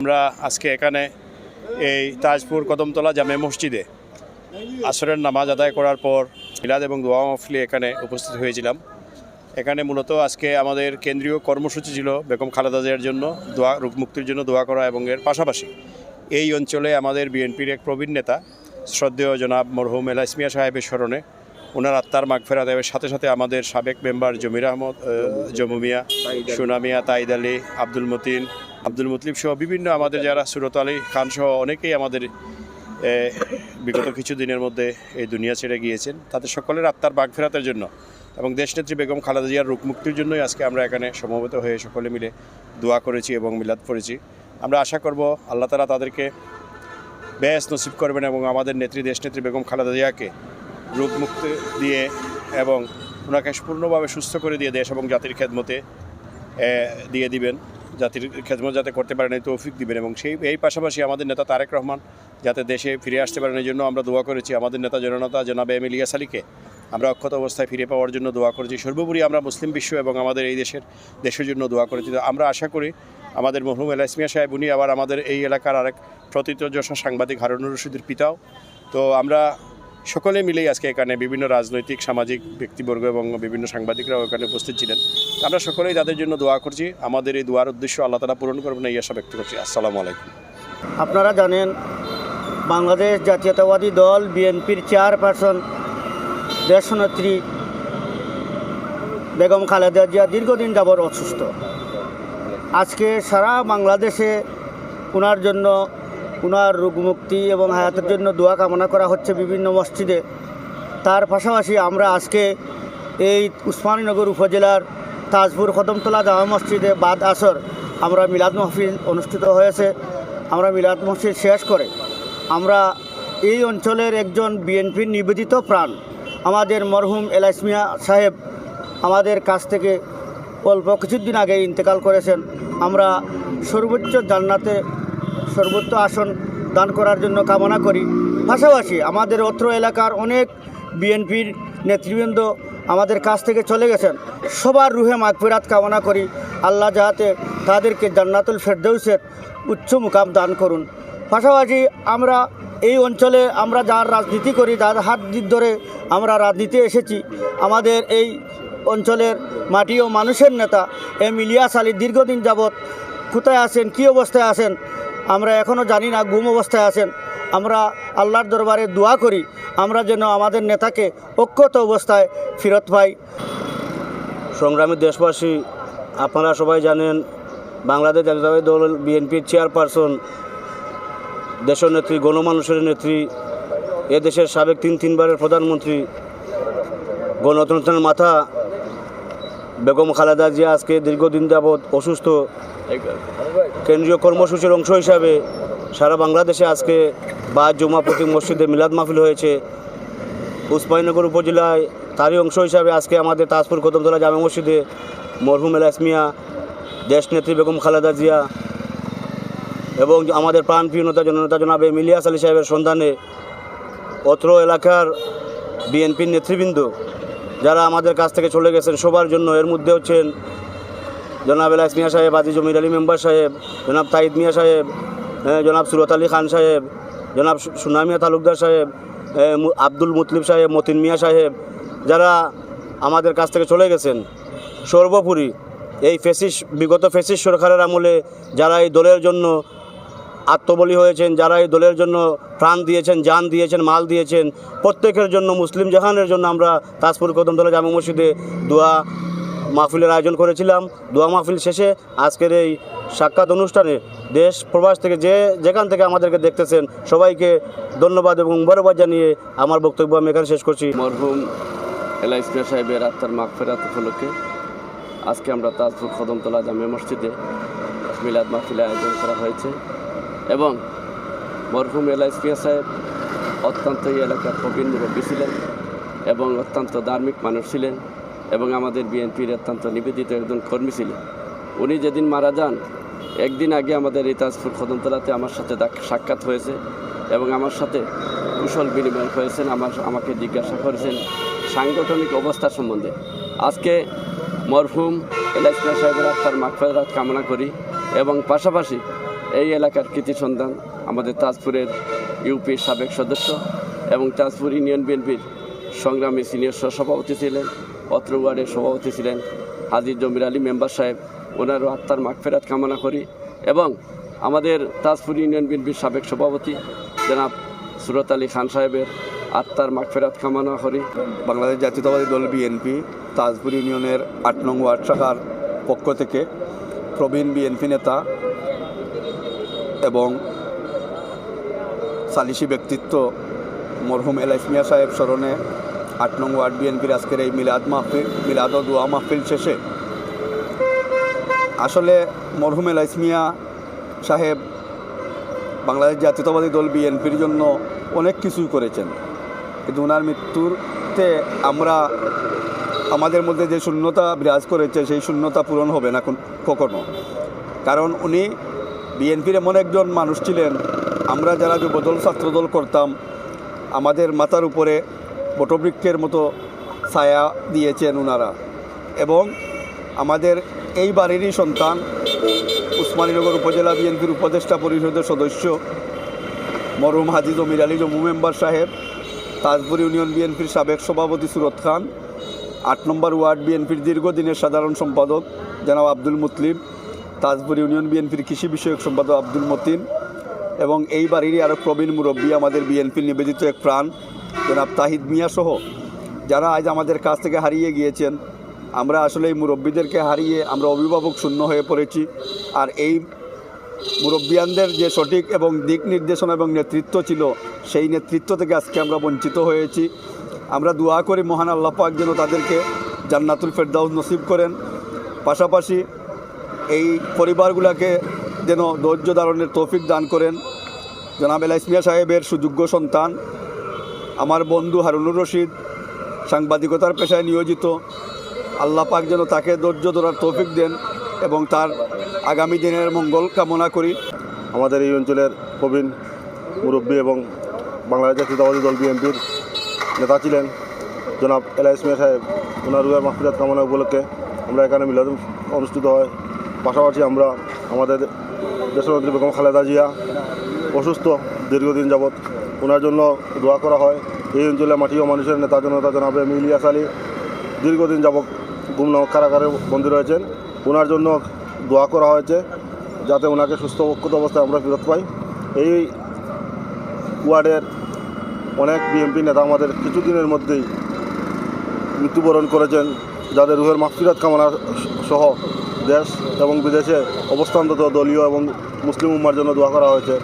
আমরা আজকে এখানে এই তাজপুর কদমতলা জামে মসজিদে আসরের নামাজ আদায় করার পর মিলাদ এবং দোয়া মফলি এখানে উপস্থিত হয়েছিলাম। এখানে মূলত আজকে আমাদের কেন্দ্রীয় কর্মসূচি ছিল বেগম খালেদা জিয়ার জন্য দোয়া রোগ মুক্তির জন্য দোয়া করা এবং এর পাশাপাশি এই অঞ্চলে আমাদের বিএনপির এক প্রবীণ নেতা শ্রদ্ধেয় জনাব মরহুম এলাইসমিয়া সাহেবের স্মরণে ওনার আত্মার মাগফেরাত এর সাথে সাথে আমাদের সাবেক মেম্বার জমির আহমদ আহ, জমু মিয়া সোনা মিয়া তাইদ আলী আব্দুল মতিন আব্দুল মুতলিব সহ বিভিন্ন আমাদের যারা সুরত আলী খান সহ অনেকেই আমাদের বিগত কিছু দিনের মধ্যে এই দুনিয়া ছেড়ে গিয়েছেন। তাদের সকলের আত্মার বাগ ফেরাতের জন্য এবং দেশনেত্রী বেগম খালেদা জিয়ার রূপ মুক্তির জন্যই আজকে আমরা এখানে সমবেত হয়ে সকলে মিলে দোয়া করেছি এবং মিলাদ পড়েছি। আমরা আশা করব আল্লাহ তালা তাদেরকে বেশ নসিব করবেন এবং আমাদের নেত্রী, দেশনেত্রী বেগম খালেদা জিয়াকে রোগ মুক্তি দিয়ে এবং ওনাকে পূর্ণভাবে সুস্থ করে দিয়ে দেশ এবং জাতির খেদমতে দিয়ে দিবেন। জাতির খেদমত যাতে করতে পারেন, এই তৌফিক দিবেন এবং সেই, এই পাশাপাশি আমাদের নেতা তারেক রহমান যাতে দেশে ফিরে আসতে পারেন, এই জন্য আমরা দোয়া করেছি। আমাদের নেতা জননেতা জনাবে এম ইলিয়াস আলীকে। আমরা অক্ষত অবস্থায় ফিরে পাওয়ার জন্য দোয়া করেছি। সর্বোপরি আমরা মুসলিম বিশ্ব এবং আমাদের এই দেশের দেশের জন্য দোয়া করেছি। আমরা আশা করি আমাদের মরহুম এলাইসমিয়া সাহেব, উনি আবার আমাদের এই এলাকার আরেক প্রতীতযশা সাংবাদিক হারুনুর রশিদের পিতাও। তো আমরা সকলে মিলেই আজকে এখানে বিভিন্ন রাজনৈতিক, সামাজিক ব্যক্তিবর্গ এবং বিভিন্ন সাংবাদিকরাও এখানে উপস্থিত ছিলেন। আমরা সকলেই তাদের জন্য দোয়া করছি। আমাদের এই দোয়ার উদ্দেশ্য আল্লাহ তালা পূরণ করবেন এই আশা ব্যক্ত করছি। আসসালামু আলাইকুম। আপনারা জানেন, বাংলাদেশ জাতীয়তাবাদী দল, বিএনপির চেয়ারপারসন, দেশনেত্রী বেগম খালেদা জিয়া দীর্ঘদিন যাবৎ অসুস্থ। আজকে সারা বাংলাদেশে ওনার জন্য ওনার রোগমুক্তি এবং হায়াতের জন্য দোয়া কামনা করা হচ্ছে বিভিন্ন মসজিদে। তার পাশাপাশি আমরা আজকে এই উসমানীনগর উপজেলার তাজপুর কদমতলা জামা মসজিদে বাদ আসর আমরা মিলাদ মাহফিল অনুষ্ঠিত হয়েছে। আমরা মিলাদ মসজিদ শেষ করে আমরা এই অঞ্চলের একজন বিএনপির নিবেদিত প্রাণ, আমাদের মরহুম এলাইসমিয়া সাহেব আমাদের কাছ থেকে অল্প কিছুদিন আগে ইন্তেকাল করেছেন। আমরা সর্বোচ্চ জান্নাতে সর্বোচ্চ আসন দান করার জন্য কামনা করি। পাশাপাশি আমাদের অত্র এলাকার অনেক বিএনপির নেতৃবৃন্দ আমাদের কাছ থেকে চলে গেছেন। সবার রুহে মাগফিরাত কামনা করি। আল্লাহ যাহাতে তাদেরকে জান্নাতুল ফেরদৌসের উচ্চ মুকাম দান করুন। পাশাপাশি আমরা এই অঞ্চলে আমরা যার রাজনীতি করি, যার হাত ধরে আমরা রাজনীতি এসেছি। আমাদের এই অঞ্চলের মাটি ও মানুষের নেতা এম ইলিয়াস আলী দীর্ঘদিন যাবৎ কোথায় আছেন, কী অবস্থায় আছেন আমরা এখনও জানি না গুম অবস্থায় আছেন। আমরা আল্লাহর দরবারে দোয়া করি, আমরা যেন আমাদের নেতাকে অক্ষত অবস্থায় ফিরত পাই। সংগ্রামী দেশবাসী, আপনারা সবাই জানেন, বাংলাদেশ জাতীয়তাবাদী দল বিএনপির চেয়ারপারসন দেশের নেত্রী গণমানুষের নেত্রী এ দেশের সাবেক তিন তিনবারের প্রধানমন্ত্রী, গণতন্ত্রের মাথা বেগম খালেদা জিয়া আজকে দীর্ঘদিন যাবৎ অসুস্থ। কেন্দ্রীয় কর্মসূচির অংশ হিসাবে সারা বাংলাদেশে আজকে বা জুমাপতি মসজিদে মিলাদ মাহফিল হয়েছে। উসমানীনগর উপজেলায় তারই অংশ হিসাবে আজকে আমাদের তাজপুর কদমতলা জামে মসজিদে মরহুম এলাসমিয়া দেশনেত্রী বেগম খালেদা জিয়া এবং আমাদের প্রাণপ্রিয় নেতা জননেতা জনাবে মিলিয়াস আলী সাহেবের সন্ধানে অত্র এলাকার বিএনপির নেতৃবৃন্দ যারা আমাদের কাছ থেকে চলে গেছেন সবার জন্য এর মধ্যে হচ্ছেন জনাব এলাস মিয়া সাহেব আজি জমির আলী মেম্বার সাহেব জনাব তাইদ মিয়া সাহেব হ্যাঁ, জনাব সুরত আলী খান সাহেব জনাব সুনামিয়া তালুকদার সাহেব আব্দুল মুতলিব সাহেব মতিন মিয়া সাহেব যারা আমাদের কাছ থেকে চলে গেছেন সর্বোপরি এই ফেসিস বিগত ফেসিস সরকারের আমলে যারা এই দলের জন্য আত্মবলি হয়েছেন, যারা এই দলের জন্য প্রাণ দিয়েছেন, জান দিয়েছেন, মাল দিয়েছেন, প্রত্যেকের জন্য, মুসলিম জাহানের জন্য আমরা তাজপুর কদমতলা জামা মসজিদে দোয়া মাহফিলের আয়োজন করেছিলাম। দোয়া মাহফিল শেষে আজকের এই সাক্ষাৎ অনুষ্ঠানে দেশ প্রবাস থেকে যে যেখান থেকে আমাদেরকে দেখতেছেন, সবাইকে ধন্যবাদ এবং মুবারকবাদ জানিয়ে আমার বক্তব্য আমি এখানে শেষ করছি। মরহুম এলাইসমিয়া সাহেবের আত্মার মাগফেরাত উপলক্ষে আজকে আমরা তাজপুর কদমতলা জামে মসজিদে মিলাদ মাহফিলে আয়োজন করা হয়েছে। এবং মরহুম এলাইসমিয়া সাহেব অত্যন্ত এই এলাকার প্রবীণ মুরব্বী ছিলেন এবং অত্যন্ত ধার্মিক মানুষ ছিলেন এবং আমাদের বিএনপির অত্যন্ত নিবেদিত একজন কর্মী ছিলেন। উনি যেদিন মারা যান, একদিন আগে আমাদের এই তাজপুর কদমতলাতে আমার সাথে সাক্ষাৎ হয়েছে এবং আমার সাথে কুশল বিনিময় করেছেন, আমার, আমাকে জিজ্ঞাসা করেছেন সাংগঠনিক অবস্থা সম্বন্ধে। আজকে মরহুম এলাইসমিয়া সাহেবের আত্মার মাগফেরাত কামনা করি এবং পাশাপাশি এই এলাকার কৃতি সন্ধান আমাদের তাজপুরের ইউপির সাবেক সদস্য এবং তাজপুর ইউনিয়ন বিএনপির সংগ্রামী সিনিয়র সহসভাপতি ছিলেন, অত্র ওয়ার্ডের সভাপতি ছিলেন হাজির জমির আলী মেম্বার সাহেব। ওনারও আত্মার মাগফেরাত কামনা করি এবং আমাদের তাজপুর ইউনিয়ন বিএনপির সাবেক সভাপতি জনাব সুরত আলী খান সাহেবের আত্মার মাগফেরাত কামনা করি। বাংলাদেশ জাতীয়তাবাদী দল বিএনপি তাজপুর ইউনিয়নের আট নং ওয়ার্ড শাখার পক্ষ থেকে প্রবীণ বিএনপি নেতা এবং সালিসি ব্যক্তিত্ব মরহুম এলাইস মিয়া সাহেব স্মরণে আট নং ওয়ার্ড বিএনপির আজকের এই মিলাদ মাহফিল, মিলাদ ও দোয়া মাহফিল শেষে আসলে মরহুম এলাইস মিয়া সাহেব বাংলাদেশ জাতীয়তাবাদী দল বিএনপির জন্য অনেক কিছুই করেছেন। কিন্তু ওনার মৃত্যুতে আমরা আমাদের মধ্যে যে শূন্যতা বিরাজ করেছে, সেই শূন্যতা পূরণ হবে না কখনো। কারণ উনি বিএনপির এমন একজন মানুষ ছিলেন, আমরা যারা যুবদল, ছাত্রদল করতাম, আমাদের মাথার উপরে বটবৃক্ষের মতো ছায়া দিয়েছেন ওনারা এবং আমাদের এই বাড়িরই সন্তান, উসমানীনগর উপজেলা বিএনপির উপদেষ্টা পরিষদের সদস্য, মরহুম হাজি জমির আলী জম্মু মেম্বার সাহেব তাজপুর ইউনিয়ন বিএনপির সাবেক সভাপতি সুরত খান, আট নম্বর ওয়ার্ড বিএনপির দীর্ঘদিনের সাধারণ সম্পাদক জনাব আব্দুল মুতলিম তাজপুর ইউনিয়ন বিএনপির কৃষি বিষয়ক সম্পাদক আব্দুল মতিন এবং এই বাড়িরই আরও প্রবীণ মুরব্বী আমাদের বিএনপির নিবেদিত এক প্রাণ, জনাব তাহিদ মিয়া সহ। যারা আজ আমাদের কাছ থেকে হারিয়ে গিয়েছেন, আমরা আসলে এই মুরব্বীদেরকে হারিয়ে আমরা অভিভাবক শূন্য হয়ে পড়েছি। আর এই মুরব্বিয়ানদের যে সঠিক এবং দিক নির্দেশনা এবং নেতৃত্ব ছিল, সেই নেতৃত্ব থেকে আজকে আমরা বঞ্চিত হয়েছি। আমরা দোয়া করি মহান আল্লাহ পাক যেন তাদেরকে জান্নাতুল ফেরদাউস নসিব করেন। পাশাপাশি এই পরিবারগুলোকে যেন ধৈর্য ধারণের তৌফিক দান করেন। জনাব এলাইস মিয়া সাহেবের সুযোগ্য সন্তান, আমার বন্ধু হারুনুর রশিদ, সাংবাদিকতার পেশায় নিয়োজিত। আল্লাহ পাক যেন তাকে ধৈর্য ধরার তৌফিক দেন এবং তার আগামী দিনের মঙ্গল কামনা করি। আমাদের এই অঞ্চলের প্রবীণ মুরব্বী এবং বাংলাদেশ জাতীয়তাবাদী দল বিএনপির নেতা ছিলেন জনাব এলাইস মিয়া সাহেব। ওনার রুয়ের মাহফিরাত কামনা উপলক্ষে আমরা এখানে মিলাদ অনুষ্ঠিত হয়। পাশাপাশি আমরা আমাদের দেশনেত্রী বেগম খালেদা জিয়া অসুস্থ দীর্ঘদিন যাবৎ ওনার জন্য দোয়া করা হয়। এই অঞ্চলে মাটি ও মানুষের নেতা জনতা জনাব এম ইলিয়াস আলী দীর্ঘদিন যাবৎ গুমন কারাগারে বন্দী রয়েছেন। ওনার জন্য দোয়া করা হয়েছে যাতে ওনাকে সুস্থ অক্ষত অবস্থায় আমরা ফেরত পাই। এই ওয়ার্ডের অনেক বিএনপি নেতা আমাদের কিছুদিনের মধ্যেই মৃত্যুবরণ করেছেন, যাদের রুহের মাফিরাত কামনা সহ দেশ এবং বিদেশে অবস্থানরত দলীয় এবং মুসলিম উম্মার জন্য দোয়া করা হয়েছে।